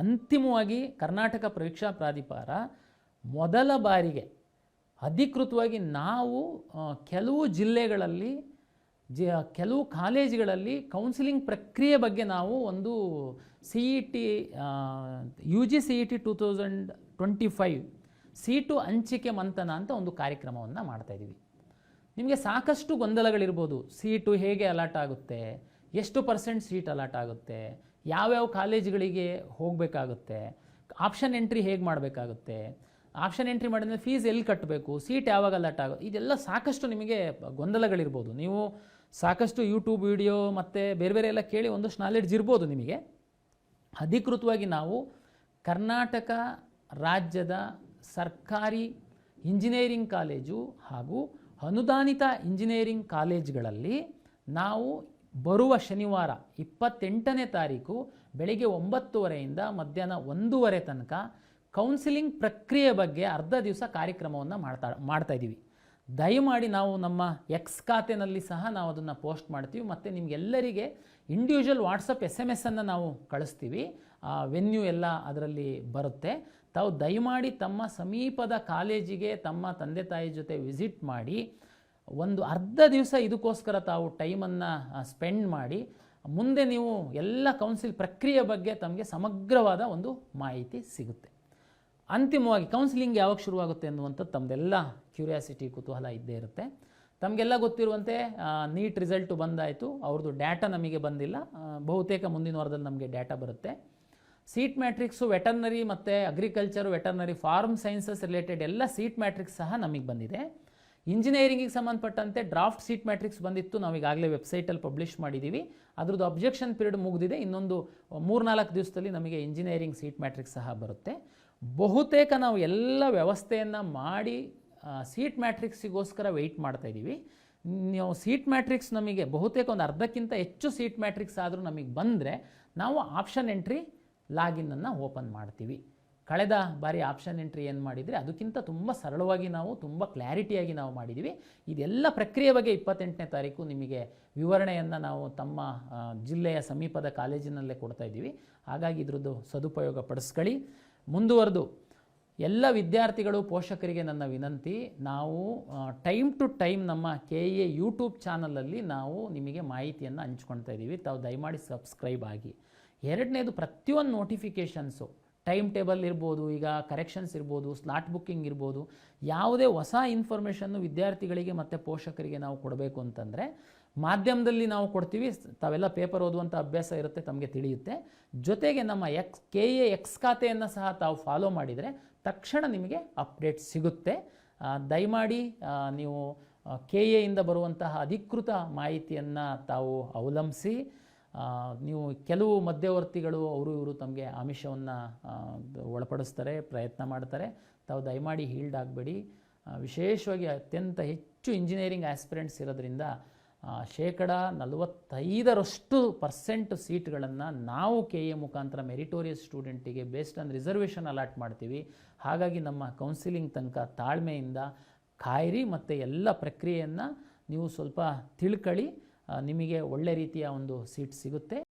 ಅಂತಿಮವಾಗಿ ಕರ್ನಾಟಕ ಪರೀಕ್ಷಾ ಪ್ರಾಧಿಕಾರ ಮೊದಲ ಬಾರಿಗೆ ಅಧಿಕೃತವಾಗಿ ನಾವು ಕೆಲವು ಜಿಲ್ಲೆಗಳಲ್ಲಿ, ಜ ಕೆಲವು ಕಾಲೇಜುಗಳಲ್ಲಿ ಕೌನ್ಸಿಲಿಂಗ್ ಪ್ರಕ್ರಿಯೆ ಬಗ್ಗೆ ನಾವು ಒಂದು C E T U G C E T two thousand twenty five seat ಹಂಚಿಕೆ ಮಂಥನ ಅಂತ ಒಂದು ಕಾರ್ಯಕ್ರಮವನ್ನು ಮಾಡ್ತಾಯಿದ್ದೀವಿ ನಿಮಗೆ ಸಾಕಷ್ಟು ಗೊಂದಲಗಳಿರ್ಬೋದು. ಸೀಟು ಹೇಗೆ ಅಲಾಟ್ ಆಗುತ್ತೆ? ಎಷ್ಟು ಪರ್ಸೆಂಟ್ ಸೀಟ್ ಅಲಾಟ್ ಆಗುತ್ತೆ? ಯಾವ್ಯಾವ ಕಾಲೇಜುಗಳಿಗೆ ಹೋಗಬೇಕಾಗುತ್ತೆ? ಆಪ್ಷನ್ ಎಂಟ್ರಿ ಹೇಗೆ ಮಾಡಬೇಕಾಗುತ್ತೆ? ಆಪ್ಷನ್ ಎಂಟ್ರಿ ಮಾಡಿದ್ರೆ ಫೀಸ್ ಎಲ್ಲಿ ಕಟ್ಟಬೇಕು ಸೀಟ್ ಯಾವಾಗ ಅಲಾಟ್ ಆಗೋ ಇದೆಲ್ಲ ಸಾಕಷ್ಟು ನಿಮಗೆ ಗೊಂದಲಗಳಿರ್ಬೋದು. ನೀವು ಸಾಕಷ್ಟು ಯೂಟ್ಯೂಬ್ ವಿಡಿಯೋ ಮತ್ತು ಬೇರೆ ಬೇರೆ ಎಲ್ಲ ಕೇಳಿ ಒಂದಷ್ಟು ನಾಲೆಡ್ಜ್ ಇರ್ಬೋದು ನಿಮಗೆ. ಅಧಿಕೃತವಾಗಿ ನಾವು ಕರ್ನಾಟಕ ರಾಜ್ಯದ ಸರ್ಕಾರಿ ಇಂಜಿನಿಯರಿಂಗ್ ಕಾಲೇಜು ಹಾಗೂ ಅನುದಾನಿತ ಇಂಜಿನಿಯರಿಂಗ್ ಕಾಲೇಜ್ಗಳಲ್ಲಿ ನಾವು ಬರುವ ಶನಿವಾರ ಇಪ್ಪತ್ತೆಂಟನೇ ತಾರೀಕು ಬೆಳಿಗ್ಗೆ ಒಂಬತ್ತುವರೆಯಿಂದ ಮಧ್ಯಾಹ್ನ ಒಂದೂವರೆ ತನಕ ಕೌನ್ಸಿಲಿಂಗ್ ಪ್ರಕ್ರಿಯೆ ಬಗ್ಗೆ ಅರ್ಧ ದಿವಸ ಕಾರ್ಯಕ್ರಮವನ್ನು ಮಾಡ್ತಾ ಮಾಡ್ತಾ ಇದ್ದೀವಿ. ದಯಮಾಡಿ ನಾವು ನಮ್ಮ ಎಕ್ಸ್ ಖಾತೆನಲ್ಲಿ ಸಹ ನಾವು ಅದನ್ನು ಪೋಸ್ಟ್ ಮಾಡ್ತೀವಿ ಮತ್ತು ನಿಮಗೆಲ್ಲರಿಗೆ ಇಂಡಿವಿಜುವಲ್ ವಾಟ್ಸಪ್ ಎಸ್ ಎಂ ಎಸ್ಸನ್ನು ನಾವು ಕಳಿಸ್ತೀವಿ. ಆ ವೆನ್ಯೂ ಎಲ್ಲ ಅದರಲ್ಲಿ ಬರುತ್ತೆ. ತಾವು ದಯಮಾಡಿ ತಮ್ಮ ಸಮೀಪದ ಕಾಲೇಜಿಗೆ ತಮ್ಮ ತಂದೆ ತಾಯಿ ಜೊತೆ ವಿಸಿಟ್ ಮಾಡಿ ಒಂದು ಅರ್ಧ ದಿವಸ ಇದಕ್ಕೋಸ್ಕರ ತಾವು ಟೈಮನ್ನು ಸ್ಪೆಂಡ್ ಮಾಡಿ, ಮುಂದೆ ನೀವು ಎಲ್ಲ ಕೌನ್ಸಿಲ್ ಪ್ರಕ್ರಿಯೆ ಬಗ್ಗೆ ತಮಗೆ ಸಮಗ್ರವಾದ ಒಂದು ಮಾಹಿತಿ ಸಿಗುತ್ತೆ. ಅಂತಿಮವಾಗಿ ಕೌನ್ಸಿಲಿಂಗ್ ಯಾವಾಗ ಶುರುವಾಗುತ್ತೆ ಅನ್ನುವಂಥದ್ದು ತಮ್ಮದೆಲ್ಲ ಕ್ಯೂರಿಯಾಸಿಟಿ, ಕುತೂಹಲ ಇದ್ದೇ ಇರುತ್ತೆ. ತಮಗೆಲ್ಲ ಗೊತ್ತಿರುವಂತೆ ನೀಟ್ ರಿಸಲ್ಟು ಬಂದಾಯಿತು ಅವ್ರದ್ದು ಡ್ಯಾಟಾ ನಮಗೆ ಬಂದಿಲ್ಲ ಬಹುತೇಕ ಮುಂದಿನ ವಾರದಲ್ಲಿ ನಮಗೆ ಡ್ಯಾಟಾ ಬರುತ್ತೆ. ಸೀಟ್ ಮ್ಯಾಟ್ರಿಕ್ಸು ವೆಟರ್ನರಿ ಮತ್ತು agriculture, veterinary farm sciences related ಎಲ್ಲ ಸೀಟ್ ಮ್ಯಾಟ್ರಿಕ್ಸ್ ಸಹ ನಮಗೆ ಬಂದಿದೆ. ಇಂಜಿನಿಯರಿಂಗಿಗೆ ಸಂಬಂಧಪಟ್ಟಂತೆ ಡ್ರಾಫ್ಟ್ ಸೀಟ್ ಮ್ಯಾಟ್ರಿಕ್ಸ್ ಬಂದಿತ್ತು. ನಾವು ಈಗಾಗಲೇ ವೆಬ್ಸೈಟಲ್ಲಿ ಪಬ್ಲಿಷ್ ಮಾಡಿದ್ದೀವಿ ಅದರದ್ದು ಅಬ್ಜೆಕ್ಷನ್ ಪೀರಿಯಡ್ ಮುಗಿದಿದೆ. ಇನ್ನೊಂದು ಮೂರ್ನಾಲ್ಕು ದಿವಸದಲ್ಲಿ ನಮಗೆ ಇಂಜಿನಿಯರಿಂಗ್ ಸೀಟ್ ಮ್ಯಾಟ್ರಿಕ್ಸ್ ಸಹ ಬರುತ್ತೆ. ಬಹುತೇಕ ನಾವು ಎಲ್ಲ ವ್ಯವಸ್ಥೆಯನ್ನು ಮಾಡಿ ಸೀಟ್ ಮ್ಯಾಟ್ರಿಕ್ಸಿಗೋಸ್ಕರ ವೆಯ್ಟ್ ಮಾಡ್ತಾ ಇದ್ದೀವಿ ನೀವು ಸೀಟ್ ಮ್ಯಾಟ್ರಿಕ್ಸ್ ನಮಗೆ ಬಹುತೇಕ ಒಂದು ಅರ್ಧಕ್ಕಿಂತ ಹೆಚ್ಚು ಸೀಟ್ ಮ್ಯಾಟ್ರಿಕ್ಸ್ ಆದರೂ ನಮಗೆ ಬಂದರೆ ನಾವು ಆಪ್ಷನ್ ಎಂಟ್ರಿ ಲಾಗಿನ್ನನ್ನು ಓಪನ್ ಮಾಡ್ತೀವಿ. ಕಳೆದ ಬಾರಿ ಆಪ್ಷನ್ ಎಂಟ್ರಿ ಏನು ಮಾಡಿದರೆ? ಅದಕ್ಕಿಂತ ತುಂಬ ಸರಳವಾಗಿ ನಾವು, ತುಂಬ ಕ್ಲಾರಿಟಿಯಾಗಿ ನಾವು ಮಾಡಿದ್ದೀವಿ ಇದೆಲ್ಲ ಪ್ರಕ್ರಿಯೆ ಬಗ್ಗೆ ಇಪ್ಪತ್ತೆಂಟನೇ ತಾರೀಕು ನಿಮಗೆ ವಿವರಣೆಯನ್ನು ನಾವು ತಮ್ಮ ಜಿಲ್ಲೆಯ ಸಮೀಪದ ಕಾಲೇಜಿನಲ್ಲೇ ಕೊಡ್ತಾ ಇದ್ದೀವಿ. ಹಾಗಾಗಿ ಇದ್ರದ್ದು ಸದುಪಯೋಗ ಪಡಿಸ್ಕೊಳ್ಳಿ. ಮುಂದುವರೆದು, ಎಲ್ಲ ವಿದ್ಯಾರ್ಥಿಗಳು, ಪೋಷಕರಿಗೆ ನನ್ನ ವಿನಂತಿ, ನಾವು ಟೈಮ್ ಟು ಟೈಮ್ ನಮ್ಮ ಕೆ ಎ ಯೂಟ್ಯೂಬ್ ಚಾನಲಲ್ಲಿ ನಾವು ನಿಮಗೆ ಮಾಹಿತಿಯನ್ನು ಹಂಚ್ಕೊಳ್ತಾ ಇದ್ದೀವಿ. ತಾವು ದಯಮಾಡಿ ಸಬ್ಸ್ಕ್ರೈಬ್ ಆಗಿ. ಎರಡನೇದು ಪ್ರತಿಯೊಂದು ನೋಟಿಫಿಕೇಷನ್ಸು ಟೈಮ್ ಟೇಬಲ್ ಇರ್ಬೋದು, ಈಗ ಕರೆಕ್ಷನ್ಸ್ ಇರ್ಬೋದು, ಸ್ಲಾಟ್ ಬುಕ್ಕಿಂಗ್ ಇರ್ಬೋದು, ಯಾವುದೇ ಹೊಸ ಇನ್ಫಾರ್ಮೇಷನ್ನು ವಿದ್ಯಾರ್ಥಿಗಳಿಗೆ ಮತ್ತು ಪೋಷಕರಿಗೆ ನಾವು ಕೊಡಬೇಕು ಅಂತಂದರೆ ಮಾಧ್ಯಮದಲ್ಲಿ ನಾವು ಕೊಡ್ತೀವಿ, ತಾವೆಲ್ಲ ಪೇಪರ್ ಓದುವಂಥ ಅಭ್ಯಾಸ ಇರುತ್ತೆ, ತಮಗೆ ತಿಳಿಯುತ್ತೆ. ಜೊತೆಗೆ ನಮ್ಮ ಎಕ್ಸ್ ಕೆ ಎ ಎಕ್ಸ್ ಖಾತೆಯನ್ನು ಸಹ ತಾವು ಫಾಲೋ ಮಾಡಿದರೆ ತಕ್ಷಣ ನಿಮಗೆ ಅಪ್ಡೇಟ್ ಸಿಗುತ್ತೆ. ದಯಮಾಡಿ ನೀವು ಕೆ ಎಯಿಂದ ಬರುವಂತಹ ಅಧಿಕೃತ ಮಾಹಿತಿಯನ್ನು ತಾವು ಅವಲಂಬಿಸಿ ನೀವು ಕೆಲವು ಮಧ್ಯವರ್ತಿಗಳು ಅವರು ಇವರು ತಮಗೆ ಆಮಿಷವನ್ನು ಒಳಪಡಿಸ್ತಾರೆ, ಪ್ರಯತ್ನ ಮಾಡ್ತಾರೆ. ತಾವು ದಯಮಾಡಿ ಹೀಲ್ಡ್ ಆಗಬೇಡಿ. ವಿಶೇಷವಾಗಿ ಅತ್ಯಂತ ಹೆಚ್ಚು ಇಂಜಿನಿಯರಿಂಗ್ ಆಸ್ಪಿರೆಂಟ್ಸ್ ಇರೋದ್ರಿಂದ ಶೇಕಡ ನಲವತ್ತೈದರಷ್ಟು ಪರ್ಸೆಂಟ್ ಸೀಟ್ಗಳನ್ನು ನಾವು ಕೆ ಎ ಮುಖಾಂತರ ಮೆರಿಟೋರಿಯಸ್ ಸ್ಟೂಡೆಂಟಿಗೆ ಬೇಸ್ಡ್ ಆನ್ ರಿಸರ್ವೇಷನ್ ಅಲಾಟ್ ಮಾಡ್ತೀವಿ. ಹಾಗಾಗಿ ನಮ್ಮ ಕೌನ್ಸಿಲಿಂಗ್ ತನಕ ತಾಳ್ಮೆಯಿಂದ ಕಾಯಿರಿ ಮತ್ತು ಎಲ್ಲ ಪ್ರಕ್ರಿಯೆಯನ್ನು ನೀವು ಸ್ವಲ್ಪ ತಿಳ್ಕೊಳ್ಳಿ ನಿಮಗೆ ಒಳ್ಳೆ ರೀತಿಯ ಒಂದು ಸೀಟ್ ಸಿಗುತ್ತೆ.